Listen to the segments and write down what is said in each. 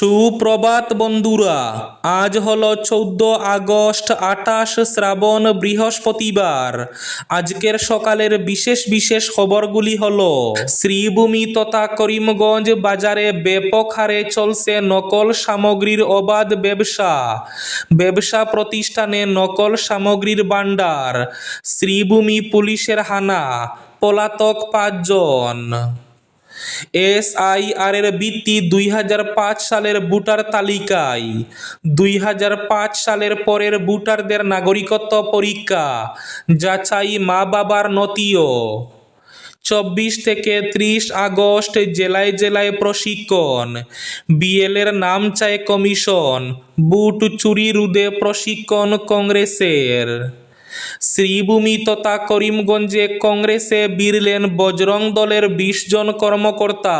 সুপ্রভাত বন্ধুরা, আজ হলো চৌদ্দ আগস্ট আঠাশ শ্রাবণ বৃহস্পতিবার। আজকের সকালের বিশেষ বিশেষ খবরগুলি হল, শ্রীভূমি তথা করিমগঞ্জ বাজারে ব্যাপক হারে চলছে নকল সামগ্রীর অবাধ ব্যবসা। ব্যবসা প্রতিষ্ঠানে নকল সামগ্রীর ভাণ্ডার। শ্রীভূমি পুলিশের হানা, পলাতক পাঁচজন। এসআইআর এর ভিত্তি দুই হাজার পাঁচ সালের ভোটার তালিকায়। দুই হাজার পাঁচ সালের পরের ভোটারদের নাগরিকত্ব পরীক্ষা, যাচাই মা বাবার নথিও। চব্বিশ থেকে ত্রিশ আগস্ট জেলায় জেলায় প্রশিক্ষণ বিএলের নাম চায় কমিশন, বুট চুরি রুদে প্রশিক্ষণ কংগ্রেসের। শ্রীভূমি তথা করিমগঞ্জে কংগ্রেসে বিরলেন বজরং দলের বিশ জন কর্মকর্তা।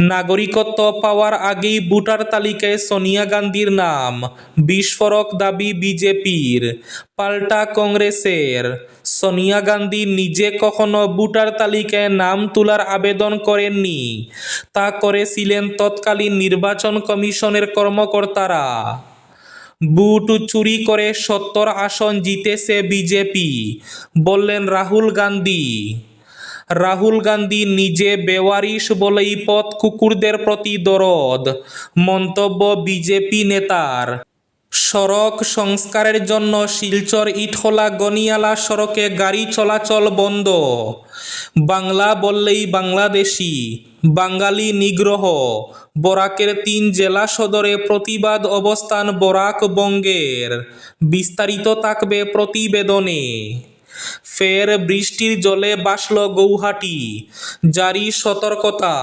নাগরিকত্ব পাওয়ার আগেই ভোটার তালিকায় সোনিয়া গান্ধীর নাম। বিস্ফোরক দাবি বিজেপির। পাল্টা কংগ্রেসের। সোনিয়া গান্ধী নিজে কখনো ভোটার তালিকায় নাম তোলার আবেদন করেননি। তা করেছিলেন তৎকালীন নির্বাচন কমিশনের কর্মকর্তারা। বুট চুরি করে সত্তর আসন জিতেছে বিজেপি। বললেন রাহুল গান্ধী। রাহুল গান্ধী নিজে বেওয়ারিশ বলেই পথ কুকুরদের প্রতি দরদ, মন্তব্য বিজেপি নেতার। সড়ক সংস্কারের জন্য শিলচর ইটখোলা গনিয়ালা সড়কে গাড়ি চলাচল বন্ধ। বাংলা বললেই বাংলাদেশি। বাঙালি নিগ্রহ। বরাকের তিন জেলা সদরে প্রতিবাদ অবস্থান বরাক বঙ্গের। বিস্তারিত থাকবে প্রতিবেদনে। ফের বৃষ্টির জলে বাসল গৌহাটি। জারি সতর্কতা।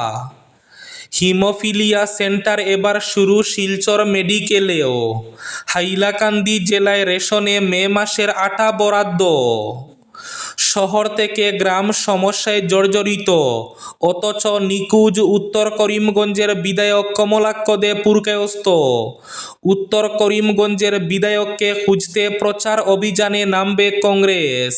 হিমোফিলিয়া সেন্টার এবার শুরু শিলচর মেডিকেলেও। হাইলাকান্দি জেলায় রেশনে মে মাসের আটা বরাদ্দ। শহর থেকে গ্রাম সমস্যায় জর্জরিত। অথচ নিকুজ উত্তর করিমগঞ্জের বিধায়ক কমলাক্ষ দে পুরকায়স্ত উত্তর করিমগঞ্জের বিধায়ককে খুঁজতে প্রচার অভিযানে নামবে কংগ্রেস।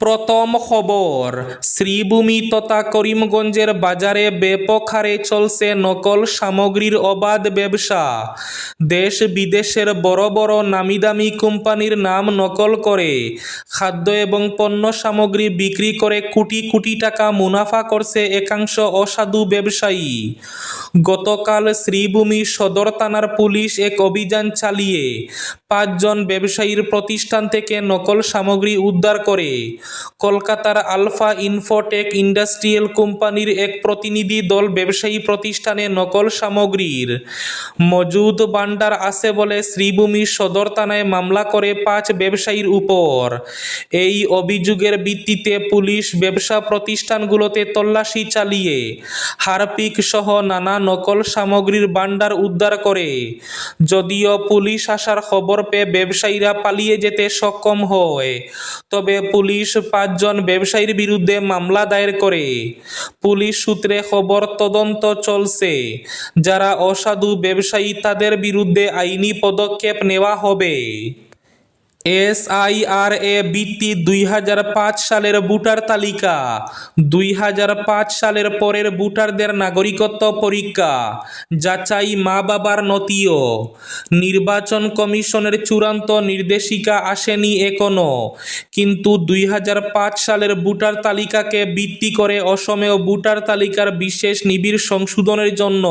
প্রথম খবর, শ্রীভূমি তথা করিমগঞ্জের বাজারে ব্যাপক হারে চলছে নকল সামগ্রীর অবাধ ব্যবসা। দেশ বিদেশের বড় বড় নামিদামি কোম্পানির নাম নকল করে। খাদ্য এবং পণ্য সামগ্রী বিক্রি করে কোটি কোটি টাকা মুনাফা করছে একাংশ অসাধু ব্যবসায়ী। গতকাল শ্রীভূমি সদর থানার পুলিশ এক অভিযান চালিয়ে পাঁচজন ব্যবসায়ীর প্রতিষ্ঠান থেকে নকল সামগ্রী উদ্ধার করে। কলকাতার আলফা ইনফোটেক ইন্ডাস্ট্রিয়াল কোম্পানির এক প্রতিনিধি দল ব্যবসায়ী প্রতিষ্ঠানে নকল সামগ্রীর মজুদ ভাণ্ডার আছে বলে শ্রীভূমি সদর থানায় মামলা করে পাঁচ ব্যবসায়ীর উপর। এই অভিযোগের ভিত্তিতে পুলিশ ব্যবসা প্রতিষ্ঠানগুলোতে তল্লাশি চালিয়ে হারপিক সহ নানা নকল সামগ্রীর ভাণ্ডার উদ্ধার করে। যদিও পুলিশ আসার খবর পেয়ে ব্যবসায়ীরা পালিয়ে যেতে সক্ষম হয়, তবে পুলিশ পাঁচজন ব্যবসায়ীর বিরুদ্ধে মামলা দায়ের করে। পুলিশ সূত্রে খবর, তদন্ত চলছে। যারা অসাধু ব্যবসায়ী, তাদের বিরুদ্ধে আইনি পদক্ষেপ নেওয়া হবে। এসআইআর এ ভিত্তি দুই সালের ভোটার তালিকা, দুই হাজার পাঁচ সালের পরের ভোটারদের নাগরিকত্ব পরীক্ষা, যাচাই মা বাবার নথিও। নির্বাচন কমিশনের চূড়ান্ত নির্দেশিকা আসেনি এখনও, কিন্তু দুই হাজার পাঁচ সালের ভোটার তালিকাকে ভিত্তি করে অসমেও ভোটার তালিকার বিশেষ নিবিড় সংশোধনের জন্য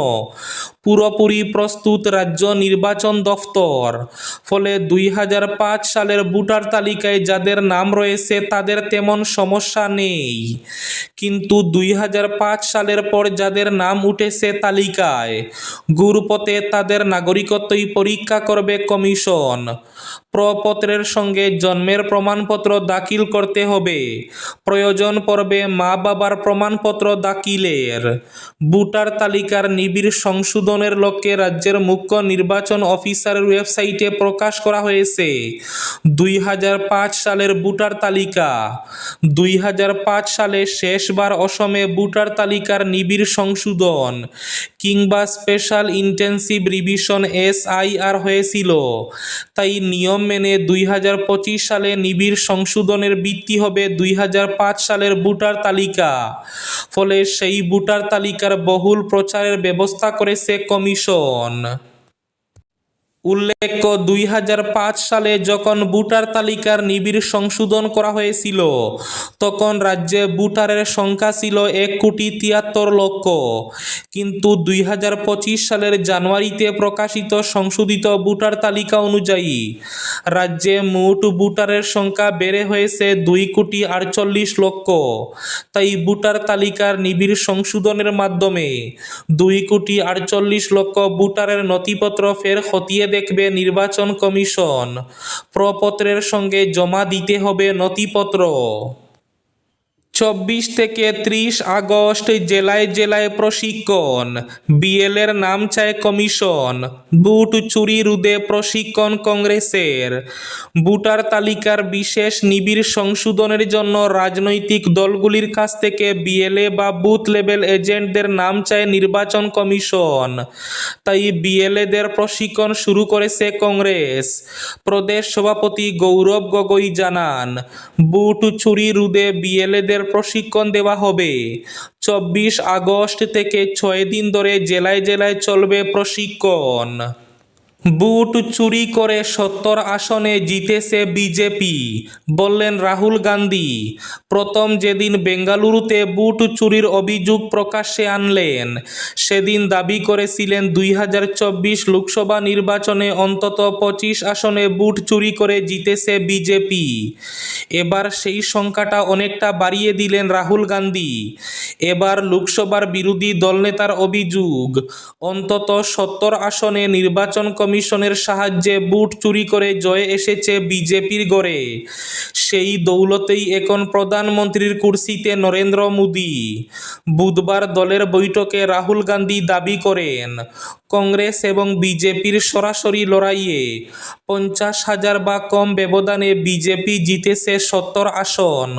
পুরোপুরি প্রস্তুত রাজ্য নির্বাচন দফতর। ফলে দুই পাঁচ সালের ভোটার তালিকায় যাদের নাম রয়েছে তাদের তেমন সমস্যা নেই। কিন্তু দুই হাজার পাঁচ সালের পর যাদের নাম উঠেছে তালিকায় গুরুপথে তাদের নাগরিকত্বই পরীক্ষা করবে কমিশন। প্রপত্রের সঙ্গে জন্মের প্রমাণপত্র দাখিল করতে হবে। প্রয়োজন পড়বে মা বাবার প্রমাণপত্র দাখিলের। ভোটার তালিকার নিবিড় সংশোধনের লক্ষ্যে রাজ্যের মুখ্য নির্বাচন অফিসারের ওয়েবসাইটে প্রকাশ করা হয়েছে। দুই হাজার পাঁচ সালের ভোটার তালিকা। দুই হাজার পাঁচ সালে শেষবার অসমে ভোটার তালিকার নিবিড় সংশোধন কিংবা স্পেশাল ইন্টেন্সিভ রিভিশন এসআইআর হয়েছিল। তাই নিয়ম মেনে দুই হাজার পঁচিশ সালে নিবিড় সংশোধনের ভিত্তি হবে দুই হাজার পাঁচ সালের ভোটার তালিকা। ফলে সেই ভোটার তালিকার বহুল প্রচারের ব্যবস্থা করেছে কমিশন। উল্লেখ্য, দুই হাজার পাঁচ সালে যখন ভোটার তালিকার নিবিড় সংশোধন করা হয়েছিল, তখন রাজ্যে ভোটারের সংখ্যা ছিল এক কোটি তিয়াত্তর লক্ষ। কিন্তু দুই হাজার পঁচিশ সালের জানুয়ারিতে প্রকাশিত সংশোধিত ভোটার তালিকা অনুযায়ী, রাজ্যে মোট ভোটারের সংখ্যা বেড়ে হয়েছে দুই কোটি আটচল্লিশ লক্ষ। তাই ভোটার তালিকার নিবিড় সংশোধনের মাধ্যমে দুই কোটি আটচল্লিশ লক্ষ ভোটারের নথিপত্র ফের খতিয়ে দেখবে নির্বাচন কমিশন। প্রপত্রের সঙ্গে জমা দিতে হবে নথিপত্র। চব্বিশ থেকে ত্রিশ আগস্ট জেলায় জেলায় প্রশিক্ষণ। বিএলের নাম চায় কমিশন। বুট চুরি রুদে প্রশিক্ষণ কংগ্রেসের। বুটার তালিকার বিশেষ নিবিড় সংশোধনের জন্য রাজনৈতিক দলগুলির কাছ থেকে বিএলএ বা বুথ লেভেল এজেন্টদের নাম চায় নির্বাচন কমিশন। তাই বিএলএদের প্রশিক্ষণ শুরু করেছে কংগ্রেস। প্রদেশ সভাপতি গৌরব গগৈ জানান, বুট চুরি রুদে বিএলএদের প্রশিক্ষণ দেওয়া হবে। চব্বিশ আগস্ট থেকে ছয় দিন ধরে জেলায় জেলায় চলবে প্রশিক্ষণ। বুট চুরি করে সত্তর আসনে জিতেছে বিজেপি। বললেন রাহুল গান্ধী, প্রথম যেদিন বেঙ্গালুরুতে বুট চুরির অভিযোগ প্রকাশ্যে আনলেন, সেদিন দাবি করেছিলেন দুই হাজার চব্বিশ লোকসভা নির্বাচনে অন্তত পঁচিশ আসনে বুট চুরি করে জিতেছে বিজেপি। এবার সেই সংখ্যাটা অনেকটা বাড়িয়ে দিলেন রাহুল গান্ধী। এবার লোকসভার বিরোধী দলনেতার অভিযোগ, অন্তত সত্তর আসনে নির্বাচন কমিশনের সাহায্যে বুট চুরি করে জয় এসেছে বিজেপির গড়ে। সেই দৌলতেই এখন প্রধানমন্ত্রীর কুর্সিতে নরেন্দ্র মোদী। বুধবার দলের বৈঠকে রাহুল গান্ধী দাবি করেন, কংগ্রেস এবং বিজেপির সরাসরি লড়াইয়ে পঞ্চাশ হাজার বা কম ব্যবধানে বিজেপি জিতেছে সত্তর আসন।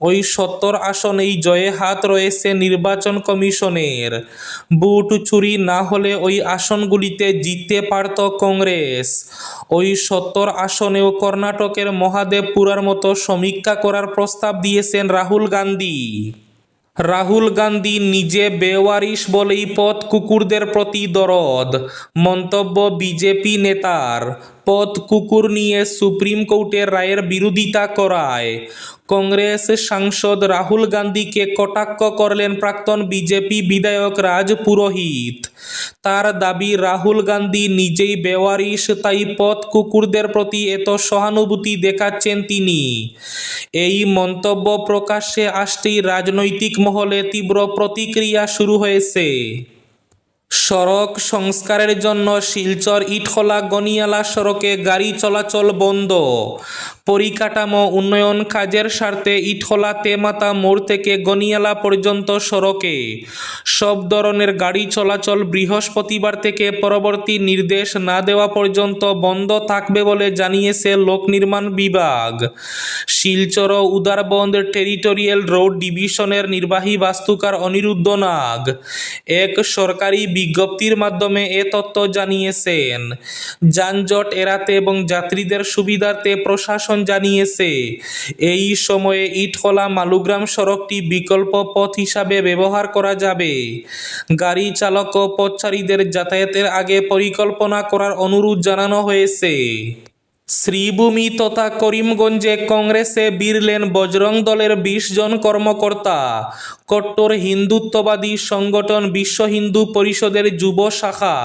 ওই সত্তর আসনেই জয়ে হাত রয়েছে নির্বাচন কমিশনের। বুট চুরি না হলে ওই আসনগুলিতে জিততে পারত কংগ্রেস। ওই সত্তর আসনেও কর্ণাটকের মহাদেবপুরার মতো সমীক্ষা করার প্রস্তাব দিয়েছেন রাহুল গান্ধী। রাহুল গান্ধী নিজে বেওয়ারিশ বলেই পথ কুকুরদের প্রতি দরদ। মন্তব্য বিজেপি নেতার। পথ কুকুর নিয়ে সুপ্রিম কোর্টের রায়ের বিরোধিতা করায়। কংগ্রেস সাংসদ রাহুল গান্ধীকে কটাক্ষ করলেন প্রাক্তন বিজেপি বিধায়ক রাজ পুরোহিত। তার দাবি, রাহুল গান্ধী নিজেই বেওয়ারিশ, তাই পথ কুকুরদের প্রতি এত সহানুভূতি দেখাচ্ছেন তিনি। এই মন্তব্য প্রকাশ্যে আসতেই রাজনৈতিক মহলে তীব্র প্রতিক্রিয়া শুরু হয়েছে। সড়ক সংস্কারের জন্য শিলচর ইটখোলা গনিয়ালা সড়কে গাড়ি চলাচল বন্ধ। পরিকাঠামো উন্নয়ন কাজের স্বার্থে ইটখোলা তেমাতা মোড় থেকে গনিয়ালা পর্যন্ত সড়কে। সব ধরনের গাড়ি চলাচল বৃহস্পতিবার থেকে পরবর্তী নির্দেশ না দেওয়া পর্যন্ত বন্ধ থাকবে বলে জানিয়েছে লোক নির্মাণ বিভাগ। শিলচর উদারবন্দ টেরিটোরিয়াল রোড ডিভিশনের নির্বাহী বাস্তুকার অনিরুদ্ধ নাগ। এক সরকারি বিজ্ঞপ্তির মাধ্যমে এ তথ্য জানিয়েছেন। যানজট এড়াতে এবং যাত্রীদের সুবিধার্থে প্রশাসন জানিয়েছে। এই সময়ে ইটখোলা মালুগ্রাম সড়কটি বিকল্প পথ হিসাবে ব্যবহার করা যাবে। গাড়ি চালক ও পথচারীদের যাতায়াতের আগে পরিকল্পনা করার অনুরোধ জানানো হয়েছে। শ্রীভূমি তথা করিমগঞ্জে কংগ্রেসে বীরলেন বজরং দলের বিশ জন কর্মকর্তা। কট্টর হিন্দুত্ববাদী সংগঠন বিশ্ব হিন্দু পরিষদের যুব শাখা।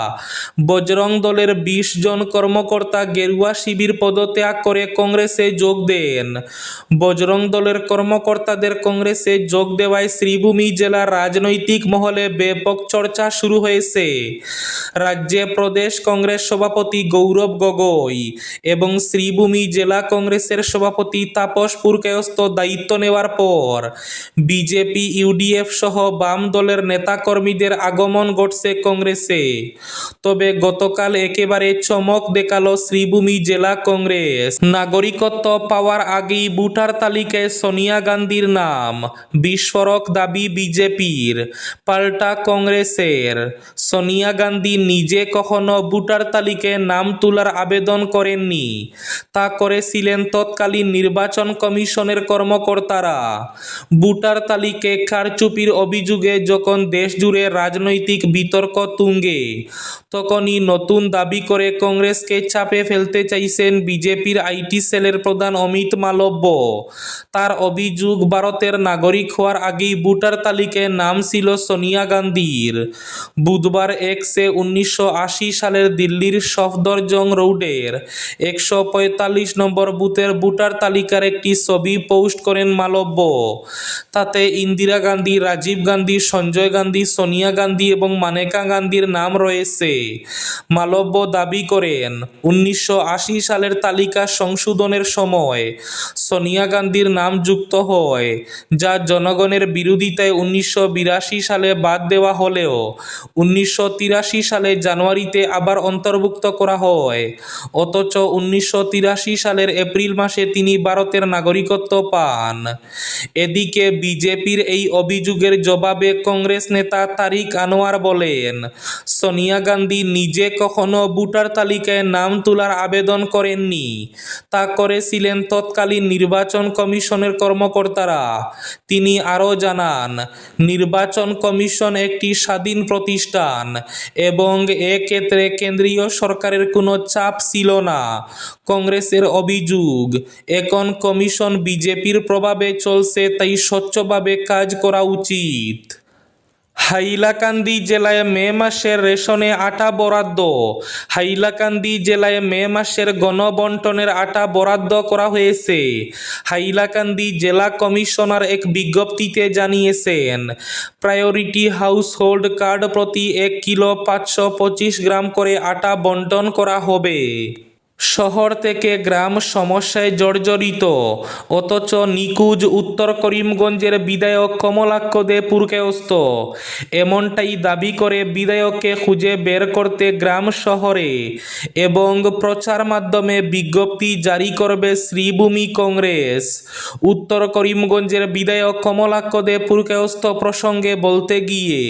বজরং দলের বিশ জন কর্মকর্তা গেরুয়া শিবির পদত্যাগ করে কংগ্রেসে যোগ দেন। বজরং দলের কর্মকর্তাদের কংগ্রেসে যোগ দেওয়ায় শ্রীভূমি জেলার রাজনৈতিক মহলে ব্যাপক চর্চা শুরু হয়েছে। রাজ্যে প্রদেশ কংগ্রেস সভাপতি গৌরব গগৈ এবং শ্রীভূমি জেলা কংগ্রেসের সভাপতি তাপস পুরকায়স্থ দায়িত্ব নেওয়ার পর বিজেপি, ইউডিএফ সহ বাম দলের নেতাকর্মীদের আগমন ঘটছে কংগ্রেসে। তবে গতকাল একেবারে চমক দেখাল শ্রীভূমি জেলা কংগ্রেস। নাগরিকত্ব পাওয়ার আগেই ভোটার তালিকায় সোনিয়া গান্ধীর নাম, বিস্ফোরক দাবি বিজেপির, পাল্টা কংগ্রেসের। সোনিয়া গান্ধী নিজে কখনো ভোটার তালিকায় নাম তোলার আবেদন করেননি। তা করেছিলেন তৎকালীন নির্বাচন কমিশনের কর্মকর্তারা। ভোটার তালিকে কারচুপির অভিযোগে যখন দেশজুড়ে রাজনৈতিক বিতর্ক তুঙ্গে, তখনই নতুন দাবি করে কংগ্রেসকে চাপে ফেলতে চাইছেন বিজেপির আইটি সেলের প্রধান অমিত মালব্য। তার অভিযোগ, ভারতের নাগরিক হওয়ার আগেই ভোটার তালিকায় নাম ছিল সোনিয়া গান্ধীর। বুধবার এক্সে উনিশশো সালের দিল্লির সফদরজং রোডের একশো পঁয়তাল্লিশ নম্বর বুথের ভোটার তালিকার একটি ছবি পোস্ট করেন মালব্য। তাতে ইন্দিরা গান্ধী, রাজীব গান্ধী, সঞ্জয় গান্ধী, সোনিয়া গান্ধী এবং মানেকা গান্ধীর নাম রয়েছে। মালব্য দাবি করেন, উনিশশো আশি সালের তালিকা সংশোধনের সময় সোনিয়া গান্ধীর নাম যুক্ত হয়, যা জনগণের বিরোধিতায় উনিশশো বিরাশি সালে বাদ দেওয়া হলেও উনিশশো তিরাশি সালে জানুয়ারিতে আবার অন্তর্ভুক্ত করা হয়। অথচ উনিশশো তিরাশি সালের এপ্রিল মাসে তিনি ভারতের নাগরিকত্ব পান। এদিকে বিজেপির এই অভিযোগের জবাবে কংগ্রেস নেতা তারিক আনোয়ার বলেন, সোনিয়া গান্ধী নিজে কখনো ভোটার তালিকায় নাম তোলার আবেদন করেননি। তা করেছিলেন তৎকালীন নির্বাচন কমিশনের কর্মকর্তারা। তিনি আরও জানান, নির্বাচন কমিশন একটি স্বাধীন প্রতিষ্ঠান এবং এক্ষেত্রে কেন্দ্রীয় সরকারের কোনো চাপ ছিল না। কংগ্রেসের অভিযোগ, এখন কমিশন বিজেপির প্রভাবে চলছে, তাই স্বচ্ছভাবে কাজ করা উচিত। হাইলাকান্দি জেলায় মে মাসের রেশনে আটা বরাদ্দ, হাইলাকান্দি জেলায় মে মাসের গণবন্টনের আটা বরাদ্দ করা হয়েছে। হাইলাকান্দি জেলা কমিশনার এক বিজ্ঞপ্তিতে জানিয়েছেন, প্রায়োরিটি হাউসহোল্ড কার্ড প্রতি এক কিলো পাঁচশো পঁচিশ গ্রাম করে আটা বন্টন করা হবে। শহর থেকে গ্রাম সমস্যায় জর্জরিত। অথচ নিকুজ উত্তর করিমগঞ্জের বিধায়ক কমলাক্ষ দে পুরকায়স্থ। এমনটাই দাবি করে বিধায়ককে খুঁজে বের করতে গ্রাম শহরে এবং প্রচার মাধ্যমে বিজ্ঞপ্তি জারি করবে শ্রীভূমি কংগ্রেস। উত্তর করিমগঞ্জের বিধায়ক কমলাক্ষ দে পুরকায়স্থ প্রসঙ্গে বলতে গিয়ে,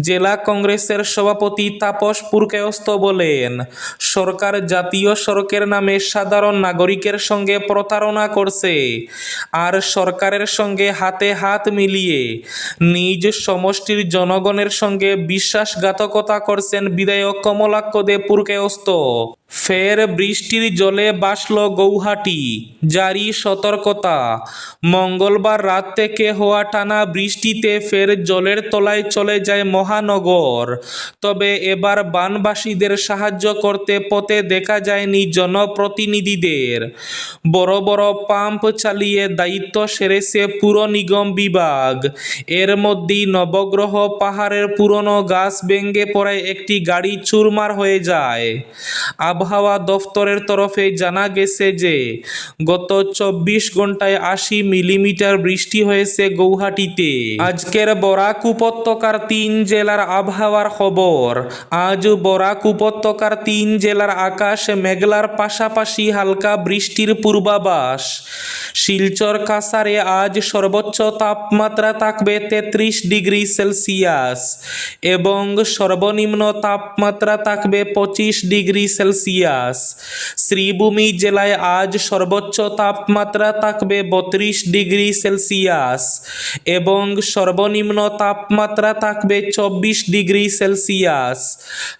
জেলা কংগ্রেসের সভাপতি তাপস পুরকায়স্থ বলেন, সরকার জাতীয় সড়কের নামে সাধারণ নাগরিকের সঙ্গে প্রতারণা করছে। আর সরকারের সঙ্গে হাতে হাত মিলিয়ে নিজ সমষ্টির জনগণের সঙ্গে বিশ্বাসঘাতকতা করছেন বিধায়ক কমলাক্ষ দে পুরকায়স্থ। ফের বৃষ্টির জলে বাসল গৌহাটি। জারি সতর্কতা। মঙ্গলবার রাত থেকে হওয়া টানা বৃষ্টিতে ফের জলের তলায় চলে যায় মহানগর। তবে এবার বানবাসীদের সাহায্য করতে পথে দেখা যায়নি জনপ্রতিনিধিদের। বড় বড় পাম্প চালিয়ে দায়িত্ব সেরেছে পুর নিগম বিভাগ। এর মধ্যেই নবগ্রহ পাহাড়ের পুরনো গাছ ভেঙে পড়ায় একটি গাড়ি চুরমার হয়ে যায়। আবহাওয়া দফতরের তরফে জানা গেছে যে, গত চব্বিশ ঘন্টায় আশি মিলিমিটার বৃষ্টি হয়েছে গৌহাটিতে। আজকের বরাক উপত্যকার তিন জেলার আবহাওয়ার খবর, আজ বরাক উপত্যকার তিন জেলার আকাশ মেঘলার পাশাপাশি হালকা বৃষ্টির পূর্বাভাস। শিলচর কাসারে আজ সর্বোচ্চ তাপমাত্রা থাকবে তেত্রিশ ডিগ্রি সেলসিয়াস এবং সর্বনিম্ন তাপমাত্রা থাকবে পঁচিশ ডিগ্রি সেলসিয়াস। শ্রীভূমি জেলায় আজ সর্বোচ্চ তাপমাত্রা থাকবে বত্রিশ ডিগ্রি সেলসিয়াস এবং সর্বনিম্ন তাপমাত্রা থাকবে চব্বিশ ডিগ্রি সেলসিয়াস।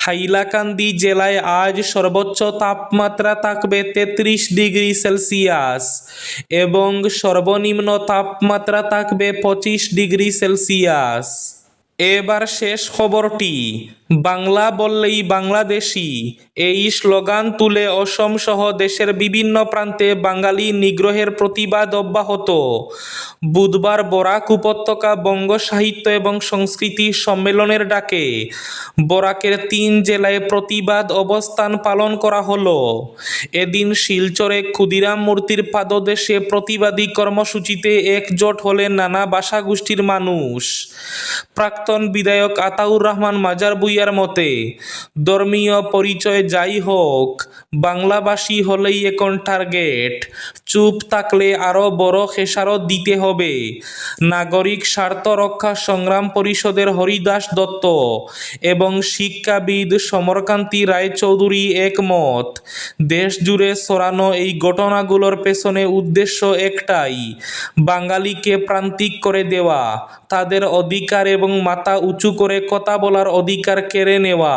হাইলাকান্দি জেলায় আজ সর্বোচ্চ তাপমাত্রা থাকবে তেত্রিশ ডিগ্রি সেলসিয়াস এবং সর্বনিম্ন তাপমাত্রা থাকবে পঁচিশ ডিগ্রি সেলসিয়াস। এবার শেষ খবরটি, বাংলা বললেই বাংলাদেশি। এই স্লোগান তুলে অসম সহ দেশের বিভিন্ন প্রান্তে বাঙালি নিগ্রহের প্রতিবাদ অব্যাহত। বুধবার বরাক উপত্যকা বঙ্গ সাহিত্য এবং সংস্কৃতি সম্মেলনের ডাকে বরাকের তিন জেলায় প্রতিবাদ অবস্থান পালন করা হলো। এদিন শিলচরে ক্ষুদিরাম মূর্তির পাদদেশে প্রতিবাদী কর্মসূচিতে একজোট হলেন নানা ভাষাগোষ্ঠীর মানুষ। প্রাক্তন বিধায়ক আতাউর রহমান মাজার বুইয়ার মতে, ধর্মীয় পরিচয় যাই হোক বাংলাভাষী হলেই এখন টার্গেট চুপ থাকলে আরও বড় খেসারত দিতে হবে। নাগরিক স্বার্থ রক্ষা সংগ্রাম পরিষদের হরিদাস দত্ত এবং শিক্ষাবিদ সমরকান্তি রায়চৌধুরী একমত। দেশ জুড়ে ছড়ানো এই ঘটনাগুলোর পেছনে উদ্দেশ্য একটাই, বাঙালিকে প্রান্তিক করে দেওয়া, তাদের অধিকার এবং মাথা উঁচু করে কথা বলার অধিকার কেড়ে নেওয়া।